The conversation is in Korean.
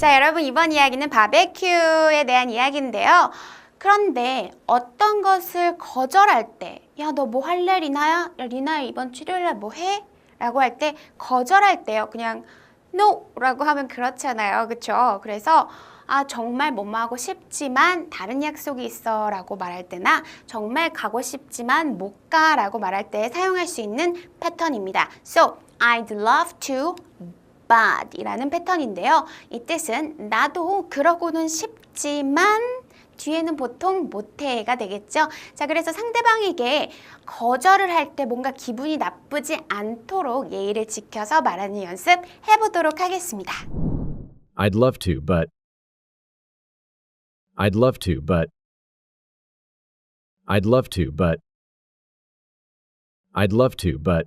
자, 여러분 이번 이야기는 바베큐에 대한 이야기인데요. 그런데 어떤 것을 거절할 때, 야, 너 뭐 할래, 리나야? 야, 리나야, 이번 일요일날 뭐 해? 라고 할 때, 거절할 때요. 그냥, no! 라고 하면 그렇잖아요. 그쵸? 그래서, 아, 정말 뭐뭐 하고 싶지만 다른 약속이 있어 라고 말할 때나 정말 가고 싶지만 못 가 라고 말할 때 사용할 수 있는 패턴입니다. So, I'd love to but 이라는 패턴인데요. 이 뜻은 나도 그러고는 싶지만 뒤에는 보통 못해가 되겠죠. 자, 그래서 상대방에게 거절을 할 때 뭔가 기분이 나쁘지 않도록 예의를 지켜서 말하는 연습 해보도록 하겠습니다. I'd love to, but. I'd love to, but. I'd love to, but. I'd love to, but.